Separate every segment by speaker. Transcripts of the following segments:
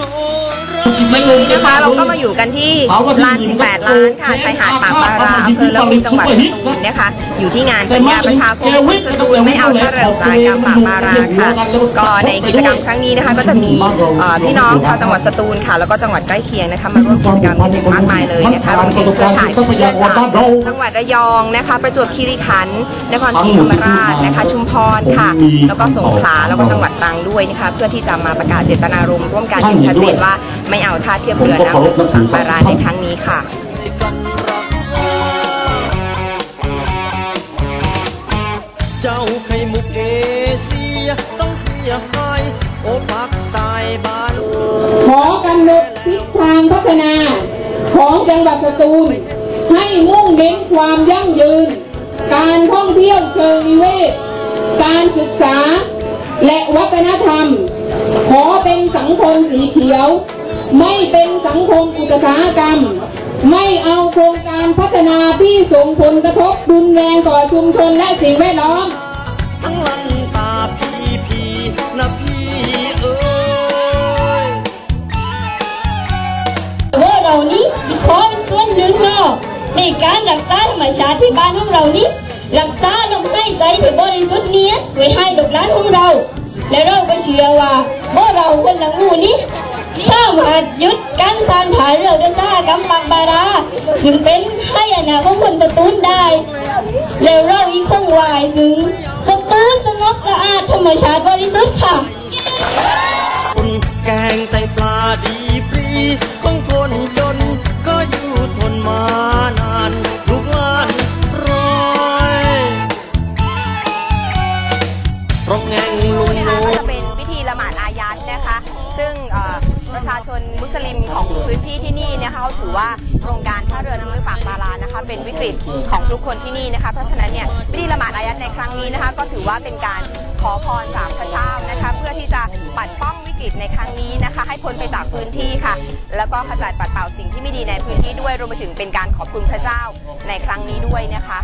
Speaker 1: an วันนี้นะคะเราก็มาอยู่กันที่ลาน 18 ล้านค่ะชายหาดปากบาราอำเภอละมุนจังหวัดสตูลนะคะ อยู่ที่งานสัญญาประชาคมคนสตูลไม่เอาท่าเรืออุตสาหกรรมปากบาราค่ะ ก็ในกิจกรรมครั้งนี้นะคะ ก็จะมีเอ่อพี่น้องชาวจังหวัดสตูลค่ะ แล้วก็จังหวัดใกล้เคียงนะคะมาร่วมกิจกรรมกันอย่างมากมายเลยนะคะรวมถึงเครือข่ายเพื่อนจากจังหวัดระยองนะคะ ประจวบคีรีขันธ์นครศรีธรรมราชนะคะ ชุมพรค่ะ แล้วก็สงขลาแล้วก็จังหวัดตรังด้วยนะคะ เพื่อที่จะมาประกาศเจตนารมณ์ร่วมกันอย่างชัดเจนว่า ไม่เอาท่าเทียบเรือน้ำลึกปากบาราในครั้งนี้ค่ะ
Speaker 2: เจ้าไข่มุกเอเชียต้องเสียหายโอ้พักตายบ้าน
Speaker 3: ขอกำหนดทิศทางพัฒนาของจังหวัดสตูล ให้มุ่งเน้นความยั่งยืน การท่องเที่ยวเชิงนิเวศ การศึกษา และวัฒนธรรม ขอเป็นสังคมสีเขียว ไม่เป็นสังคมอุตสาหกรรม ไม่เอาโครงการพัฒนาที่ส่งผลกระทบรุนแรงต่อชุมชนและสิ่งแวดล้อม
Speaker 2: ทั้งลันตาพีพีนะพีเอ้ย
Speaker 4: ว่าเรานี้ขอเป็นส่วนหนึ่งเนาะในการรักษาธรรมชาติที่บ้านของเรานี้รักษาลมหายใจที่บริสุทธิ์เนี้ยไว้ให้ลูกหลานของเรา และเราก็เชื่อว่าว่าเราคนหลังหมู่นี้ สามารถหยุดการสานผาเรือด้วยสาหกรรมปากบาราถึงเป็นให้อนาของคนสตูนได้ แล้วเราอีกคงวายถึงสตูนสงบสะอาดธรรมชาติบริสุทธิ์ค่ะ
Speaker 2: คนแกงไต
Speaker 1: เขาถือว่าโครงการท่าเรือน้ำลึกปากบารานะคะ เป็นวิกฤตของทุกคนที่นี่นะคะ เพราะฉะนั้นเนี่ยพิธีละหมาดอายัดในครั้งนี้นะคะ ก็ถือว่าเป็นการขอพรจากพระเจ้านะคะ เพื่อที่จะปัดป้องวิกฤตในครั้งนี้นะคะ ให้พ้นไปจากพื้นที่ค่ะ แล้วก็ขจัดปัดเป่าสิ่งที่ไม่ดีในพื้นที่ด้วยรวมไปถึงเป็นการขอบคุณพระเจ้าในครั้งนี้ด้วยนะคะ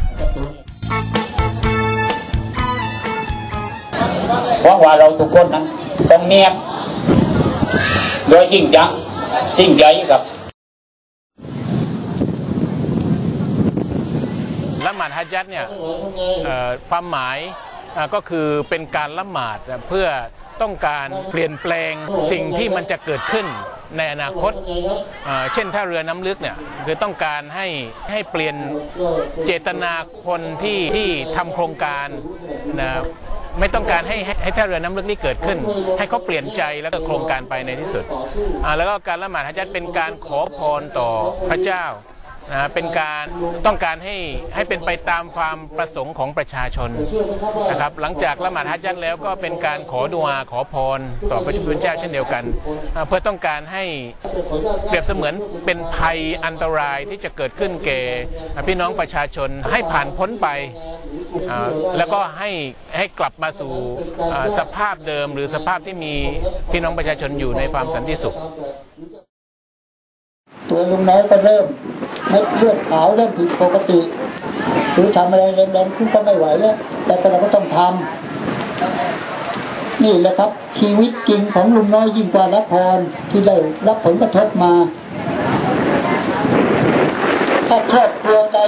Speaker 5: หวังว่าเราทุกคนนั้นต้องเนียบโดยยิ่งยักษ์ยิ่งใหญ่กับ
Speaker 6: ละห มาดฮัจญัดเนี่ยเอ่อความหมายอ่าก็คือเป็นการละหมาดเพื่อต้องการเปลี่ยนแปลงสิ่งที่มันจะเกิดขึ้นในอนาคตอ่าเช่นถ้าเรือน้ำลึกเนี่ยคือต้องการให้ให้เปลี่ยนเจตนาคนที่ที่ทำโครงการนะไม่ต้องการให้ให้ให้ท่าเรือน้ำลึกนี้เกิดขึ้น ให้เขาเปลี่ยนใจแล้วก็โครงการไปในที่สุดอ่าแล้วก็การละหมาดฮัจญัดเป็นการขอพรต่อพระเจ้า นะเป็นการต้องการให้ให้เป็นไปตามความประสงค์ของประชาชนนะครับหลังจากละหมาดฮัจญัดแล้วก็เป็นการขอดุอาขอพร ต่อพระผู้เป็นเจ้าเช่นเดียวกัน เพื่อต้องการให้เปรียบเสมือนเป็นภัยอันตรายที่จะเกิดขึ้นแก่พี่น้องประชาชนให้ผ่านพ้นไป แล้วก็ให้ให้กลับมาสู่สภาพเดิมหรือสภาพที่มีพี่น้องประชาชนอยู่ในความสันติสุข
Speaker 7: ตัวลุงน้อยก็เริ่ม เม็ดเลือดขาวเริ่มผิดปกติคือทำอะไรแรงๆขึ้นก็ไม่ไหวแล้วแต่เราก็ต้องทำนี่แหละครับชีวิตจริงของลุงน้อยยิ่งกว่าละครที่ได้รับผลกระทบมา ถ้าครอบครัวใด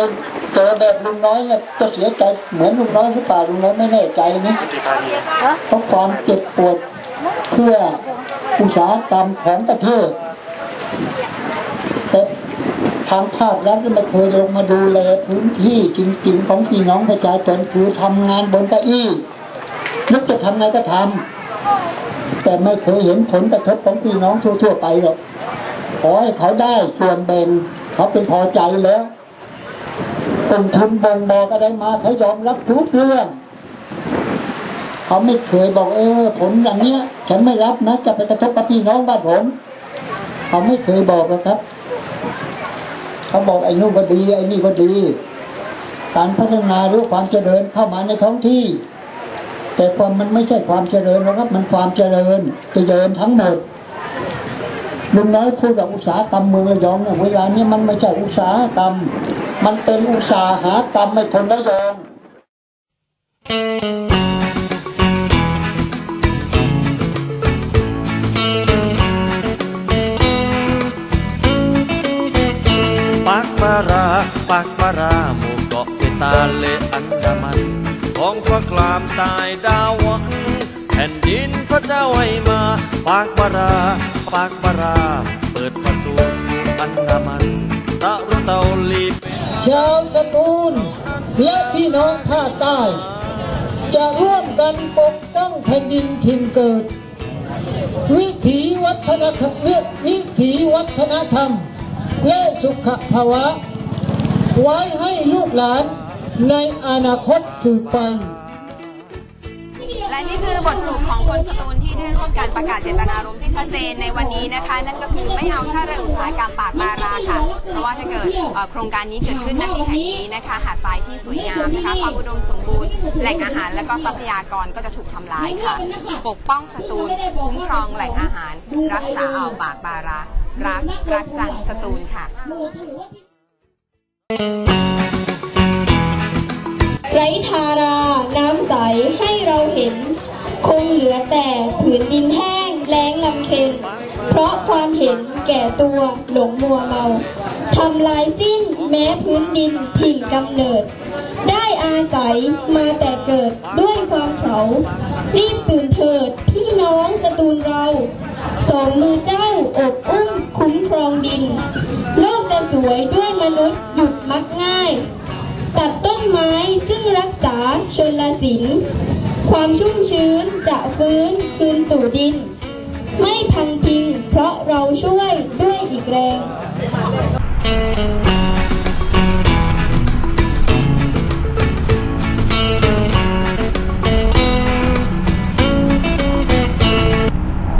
Speaker 7: เจอแบบลุงน้อยเนี่ยก็เสียใจเหมือนลุงน้อยหรือเปล่าลุงน้อยไม่แน่ใจนี่เพราะความเจ็บปวดเพื่ออุตสาหกรรมของประเทศ ทางภาครัฐไม่เคยลงมาดูแลพื้นที่จริงๆ ของพี่น้องประชาชนคือทำงานบนเก้าอี้นึกจะทำไงก็ทำแต่ไม่เคยเห็นผลกระทบของพี่น้องทั่วๆไปหรอกขอให้เขาได้ส่วนแบ่งเขาเป็นพอใจแล้วกลุ่มทุนบ่งบอกอะไรมาเขายอมรับทุกเรื่อง เขาไม่เคยบอกเออผลอย่างเนี้ยฉันไม่รับนะจะไปกระทบกับพี่น้องบ้านผม เขาไม่เคยบอกหรอกครับ เขาบอกไอ้นู่นก็ดีไอ้นี่ก็ดี การพัฒนาหรือความเจริญเข้ามาในท้องที่ แต่ความมันไม่ใช่ความเจริญหรอกครับมันความเจริญเจริญทั้งหมดลุงน้อยพูดกับอุตสาหกรรมเมืองระยองเนี่ยเวลานี้มันไม่ใช่อุตสาหกรรม มันเป็นอุตสาหกรรมไม่คนระยอง
Speaker 2: ตายดาวันแผ่นดินพระเจ้าให้มา ปากบารา ปากบารา เปิดประตูสู่อันดามันตะรุเตาลี
Speaker 8: ชาวสตูลและพี่น้องภาคใต้ จะร่วมกันปกป้องแผ่นดินถิ่นเกิด วิถีวัฒนธรรมวิถีวัฒนธรรม และสุขภาวะ ไว้ให้ลูกหลานในอนาคตสืบไป
Speaker 1: และนี่คือบทสรุปของคนสตูลที่ได้ร่วมการประกาศเจตนารมณ์ที่ชัดเจนในวันนี้นะคะ นั่นก็คือไม่เอาท่าเรืออุตสาหกรรมปากบาราค่ะ เพราะว่าถ้าเกิดโครงการนี้เกิดขึ้นณที่แห่งนี้นะคะ หาดทรายที่สวยงามนะคะความอุดมสมบูรณ์แหล่งอาหารและก็ทรัพยากรก็จะถูกทำลายค่ะ ปกป้องสตูลคุ้มครองแหล่งอาหาร รักษาเอาปากบารารักรักจังสตูลค่ะ
Speaker 4: แก่ตัวหลงมัวเมาทำลายสิ้นแม้พื้นดินถิ่นกำเนิด ได้อาศัยมาแต่เกิดด้วยความเขารีบตื่นเถิดพี่น้องสตูลเราสองมือเจ้าอบอุ้มคุ้มครองดิน โลกจะสวยด้วยมนุษย์หยุดมักง่าย ตัดต้นไม้ซึ่งรักษาชนลสินความชุ่มชื้นจะฟื้นคืนสู่ดิน ไม่พังพิงเพราะเราช่วยด้วยอีกแรง